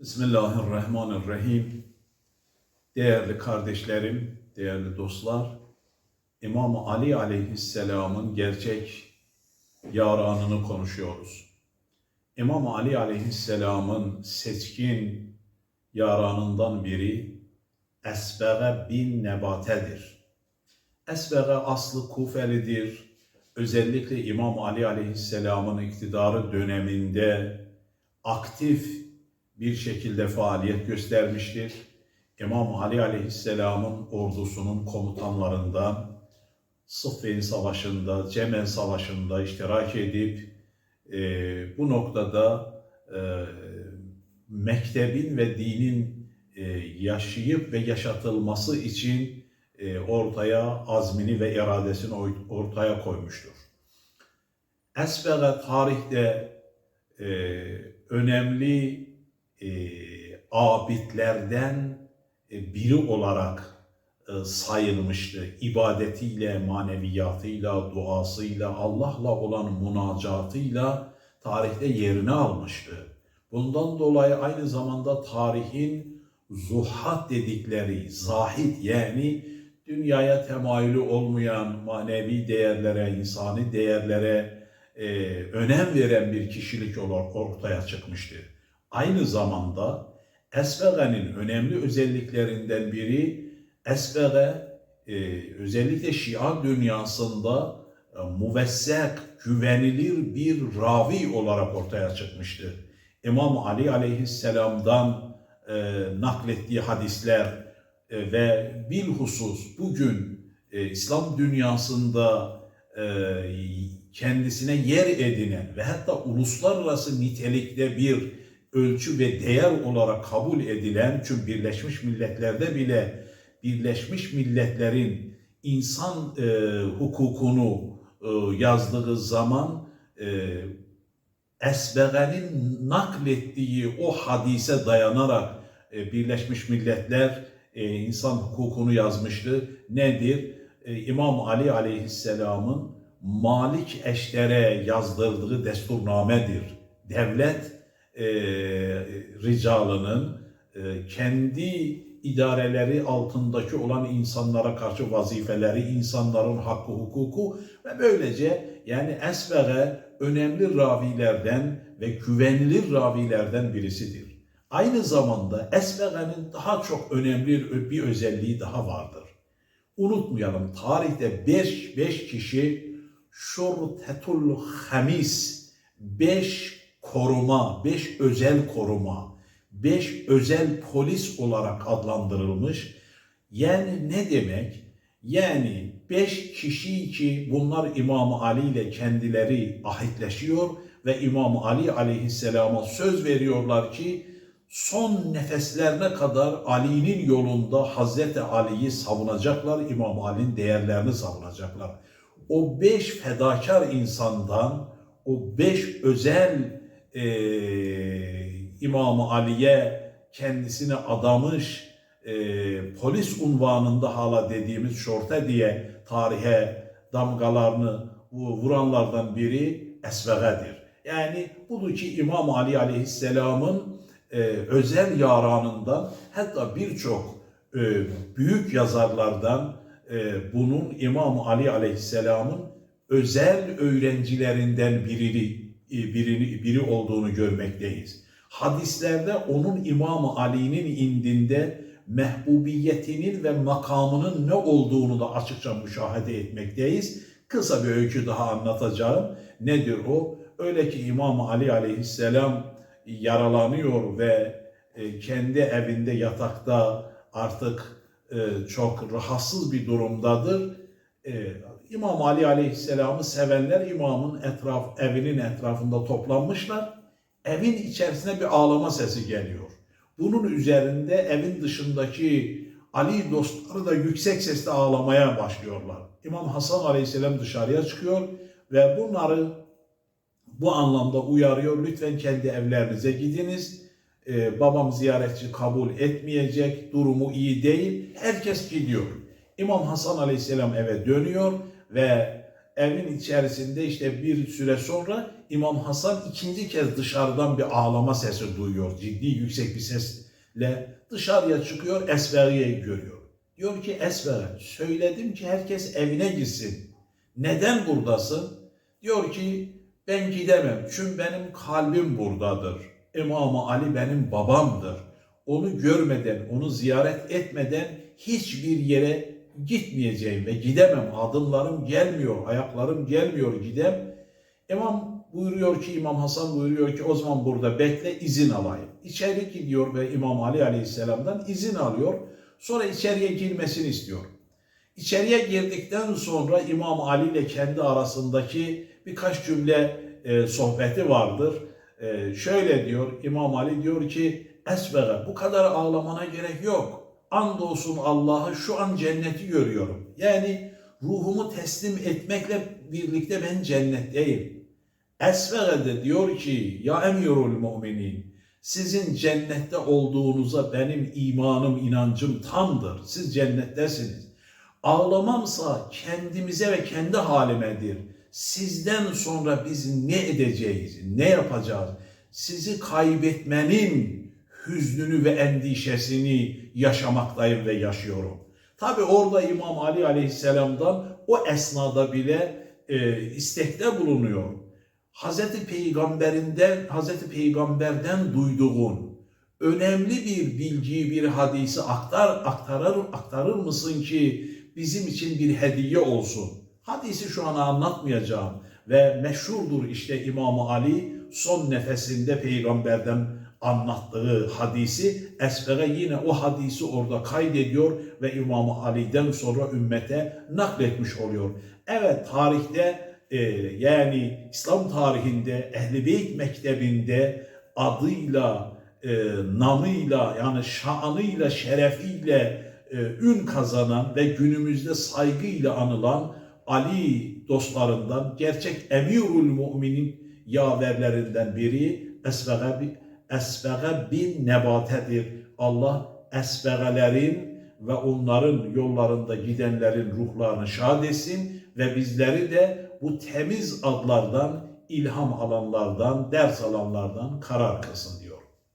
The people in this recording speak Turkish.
Bismillahirrahmanirrahim. Değerli kardeşlerim, değerli dostlar, İmam Ali aleyhisselamın gerçek yaranını konuşuyoruz. İmam Ali aleyhisselamın seçkin yaranından biri Esbege bin Nebate'dir. Esbege aslı Kufelidir. Özellikle İmam Ali aleyhisselamın iktidarı döneminde aktif bir şekilde faaliyet göstermiştir. İmam Ali Aleyhisselam'ın ordusunun komutanlarından Sıffin Savaşı'nda, Cemel Savaşı'nda iştirak edip e, bu noktada e, mektebin ve dinin e, yaşayıp ve yaşatılması için e, ortaya azmini ve iradesini ortaya koymuştur. Esbege tarihte e, önemli e, abidlerden e, biri olarak e, sayılmıştı. İbadetiyle, maneviyatıyla, duasıyla, Allah'la olan münacatıyla tarihte yerini almıştı. Bundan dolayı aynı zamanda tarihin zuhat dedikleri, zahid yani dünyaya temayülü olmayan manevi değerlere, insani değerlere e, önem veren bir kişilik olarak ortaya çıkmıştı. Aynı zamanda Esvege'nin önemli özelliklerinden biri Esvege e, özellikle Şia dünyasında e, muvessek, güvenilir bir ravi olarak ortaya çıkmıştı. İmam Ali aleyhisselamdan e, naklettiği hadisler e, ve bilhusus bugün e, İslam dünyasında e, kendisine yer edinen ve hatta uluslararası nitelikte bir ölçü ve değer olarak kabul edilen çünkü Birleşmiş Milletler'de bile Birleşmiş Milletler'in insan e, hukukunu e, yazdığı zaman e, Esbege'nin naklettiği o hadise dayanarak e, Birleşmiş Milletler e, insan hukukunu yazmıştı. Nedir? E, İmam Ali Aleyhisselam'ın Malik Eşter'e yazdırdığı desturnamedir. Devlet e, ricalının e, kendi idareleri altındaki olan insanlara karşı vazifeleri, insanların hakkı, hukuku ve böylece yani Esbege önemli ravilerden ve güvenilir ravilerden birisidir. Aynı zamanda Esbege'nin daha çok önemli bir özelliği daha vardır. Unutmayalım tarihte 5 5 kişi şurtetul hamis 5 koruma, 5 özel koruma, 5 özel polis olarak adlandırılmış. Yani ne demek? Yani 5 kişi ki bunlar İmam Ali ile kendileri ahitleşiyor ve İmam Ali aleyhisselama söz veriyorlar ki son nefeslerine kadar Ali'nin yolunda Hazreti Ali'yi savunacaklar, İmam Ali'nin değerlerini savunacaklar. O beş fedakar insandan, o beş özel e, İmam Ali'ye kendisini adamış e, polis unvanında hala dediğimiz şorte diye tarihe damgalarını vuranlardan biri Esvege'dir. Yani budur ki İmam Ali Aleyhisselam'ın e, özel yaranından hatta birçok e, büyük yazarlardan e, bunun İmam Ali Aleyhisselam'ın özel öğrencilerinden biri birini, biri olduğunu görmekteyiz. Hadislerde onun İmam Ali'nin indinde mehbubiyetinin ve makamının ne olduğunu da açıkça müşahede etmekteyiz. Kısa bir öykü daha anlatacağım. Nedir o? Öyle ki İmam Ali aleyhisselam yaralanıyor ve e, kendi evinde yatakta artık e, çok rahatsız bir durumdadır. İmam Ali Aleyhisselam'ı sevenler imamın etraf, evinin etrafında toplanmışlar. Evin içerisine bir ağlama sesi geliyor. Bunun üzerinde evin dışındaki Ali dostları da yüksek sesle ağlamaya başlıyorlar. İmam Hasan Aleyhisselam dışarıya çıkıyor ve bunları bu anlamda uyarıyor. Lütfen kendi evlerinize gidiniz. Ee, babam ziyaretçi kabul etmeyecek, durumu iyi değil. Herkes gidiyor. İmam Hasan Aleyhisselam eve dönüyor ve evin içerisinde işte bir süre sonra İmam Hasan ikinci kez dışarıdan bir ağlama sesi duyuyor. Ciddi yüksek bir sesle dışarıya çıkıyor, Esveriye'yi görüyor. Diyor ki Esveri, söyledim ki herkes evine gitsin. Neden buradasın? Diyor ki ben gidemem çünkü benim kalbim buradadır. İmam Ali benim babamdır. Onu görmeden, onu ziyaret etmeden hiçbir yere gitmeyeceğim ve gidemem. Adımlarım gelmiyor, ayaklarım gelmiyor, gidem. İmam buyuruyor ki, İmam Hasan buyuruyor ki o zaman burada bekle izin alayım. İçeri gidiyor ve İmam Ali Aleyhisselam'dan izin alıyor. Sonra içeriye girmesini istiyor. İçeriye girdikten sonra İmam Ali ile kendi arasındaki birkaç cümle e, sohbeti vardır. E, şöyle diyor İmam Ali diyor ki Esvere bu kadar ağlamana gerek yok. Andolsun Allah'ı şu an cenneti görüyorum. Yani ruhumu teslim etmekle birlikte ben cennetteyim. Esvere de diyor ki ya emirul müminin sizin cennette olduğunuza benim imanım, inancım tamdır. Siz cennettesiniz. Ağlamamsa kendimize ve kendi halimedir. Sizden sonra biz ne edeceğiz, ne yapacağız? Sizi kaybetmenin hüznünü ve endişesini yaşamaktayım ve yaşıyorum. Tabi orada İmam Ali Aleyhisselam'dan o esnada bile e, istekte bulunuyor. Hazreti Peygamberinden, Hazreti Peygamberden duyduğun önemli bir bilgiyi, bir hadisi aktar, aktarır, aktarır mısın ki bizim için bir hediye olsun? Hadisi şu an anlatmayacağım ve meşhurdur işte İmam Ali son nefesinde peygamberden anlattığı hadisi Esbere yine o hadisi orada kaydediyor ve İmam Ali'den sonra ümmete nakletmiş oluyor. Evet tarihte e, yani İslam tarihinde Ehl-i Beyt mektebinde adıyla, e, namıyla yani şanıyla, şerefiyle e, ün kazanan ve günümüzde saygıyla anılan Ali dostlarından gerçek emirul müminin yaverlerinden biri Esvege, Esvege bin Nebate'dir. Allah esvegelerin ve onların yollarında gidenlerin ruhlarını şad etsin ve bizleri de bu temiz adlardan, ilham alanlardan, ders alanlardan karar kılsın